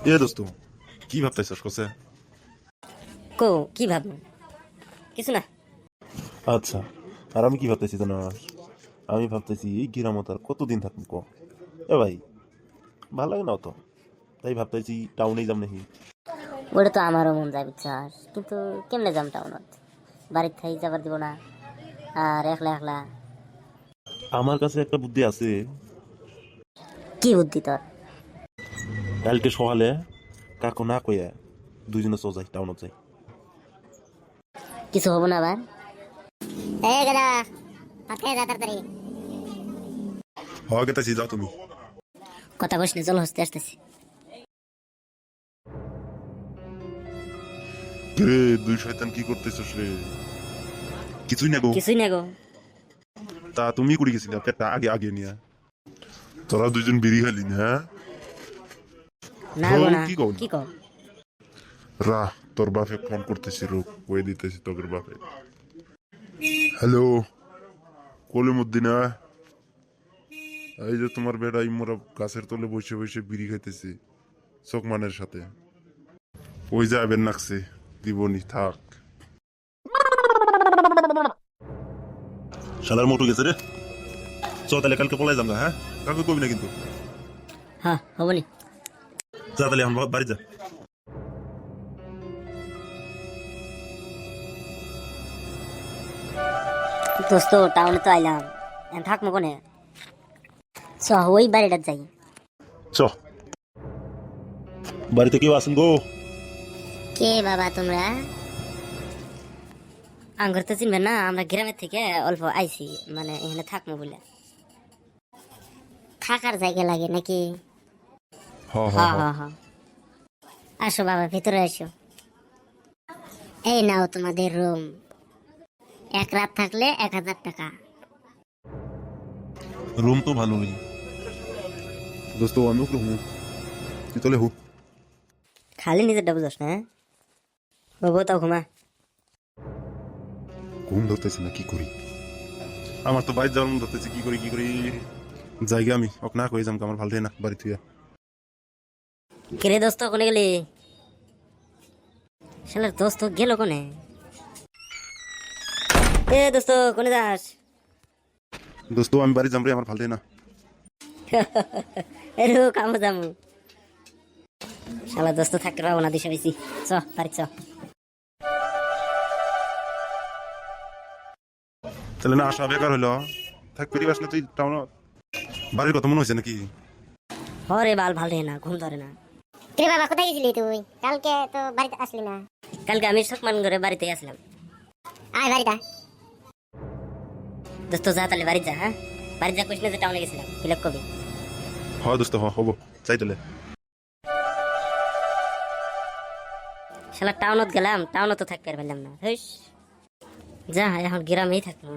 এ দোস্ত কি ভাবতেছিস কসে কো কি ভাববো কিছু না আচ্ছা আর আমি কি ভাবতেছি জানো আমি ভাবতেছি এই গ্রামত আর কতদিন থাকব ক এ ভাই ভালো লাগে না অত তাই ভাবতেছি টাউনেই যাম নাকি ওটা তো আমারও মন যায় বুঝছাস কিন্তু কেমনে যাম টাউনত বাড়ির থাই যাবার দিব না আর একলা একলা আমার কাছে একটা বুদ্ধি আছে কি বুদ্ধি তোর কালকে সকালে কাকু না কইয়া দুজনে চো যাই টাউনত যাই। কিছু হব না আবার? যা তাড়াতাড়ি। হ গেতেছি যাও তুমি। কথা কইস না চল হস্তে আসতেছি। রে দুই শয়তান কি করতেছিস রে? কিছুই না গো। কিছুই না গো। তা তুমি কুড়ি গেছিলে? পেটটা আগে আগে নিয়ে। তোরা দুজন বিড়ি খালি না হ্যাঁ? না গো না। কি কও? কি কও? রা তোর বাপে ফোন করতেছি রোগ কয়ে দিতেছি তোর বাপে? হ্যালো কলিমুদ্দিনা? এই যে তোমার বেড়া ইমরা গাছের তলে বসে বসে বিড়ি খাইতেছে চকমানের সাথে। ওই যাবেন নাকছে দিবনি থাক। শালার মোটু গেছে রে। চ তাহলে কালকে পলাই যাম হ্যাঁ? কাকু কবি না কিন্তু। হ্যাঁ হবনি। যা তাহলে এখন বাড়ি যা দোস্ত টাউনে তো আইলাম। থাকব কোনে? চ ওই বাড়িটা যাই। চ। বাড়িতে কেউ আসেন গো? কে বাবা তোমরা? আঙ্গুর তো চিনবেন না আমরা গ্রামের থেকে অল্প আইছি মানে এখানে থাকব বলে। থাকার জায়গা লাগে নাকি? হ হ্যাঁ হ্যাঁ হ্যাঁ। আসো বাবা ভিতরে আসো এই নাও তোমাদের রুম এক রাত থাকলে এক হাজার টাকা। রুম তো ভালোই দোস্ত আমি ওকে হুঁ তুই তাহলে হুক খালি নিজের ডাবল দোষ না হ্যাঁ? বাবু তাও ঘুমা। ঘুম ধরতেছি না কি করি? আমার তো বাইরে যাওয়ার মন ধরতেছি কি করি কি করি? জায়গা আমি ওক না কই যাম আমার ভালো না বাড়ি থুয়া কিরে দোস্ত কোনে গেলি? শালার দোস্ত গেল কোনে? এ দোস্ত কোনে যাস? দোস্ত আমি বাড়ি যাম রে আমার ভালো না। এ রো কামো যামু। শালা দোস্ত থাকতে পাবো না দিশা বেশি। চ বাড়ি চ। তাহলে না আসা বেকার হইল। থাক পরিবাস না তুই টাউন বাড়ির কথা মনে হয়েছে নাকি? হরে বাল ভালো না ঘুম ধরে না। রে বাবা কোথায় গেছিলি তুই? কালকে তো বাড়িতে আসলি না। কালকে আমি সকমান করে বাড়িতে আসলাম। আয় বাড়িটা। দোস্ত যা তাহলে বাড়ি যা হ্যাঁ? বাড়ি যা কইস না যে টাউনে গেছিলাম। ফিলাপ কবি হ দোস্ত হ হব। চাই তাহলে। শালা টাউনত গেলাম টাউনত তো থাকতে পারলাম না। হেস যা এখন গ্রামেই থাকলাম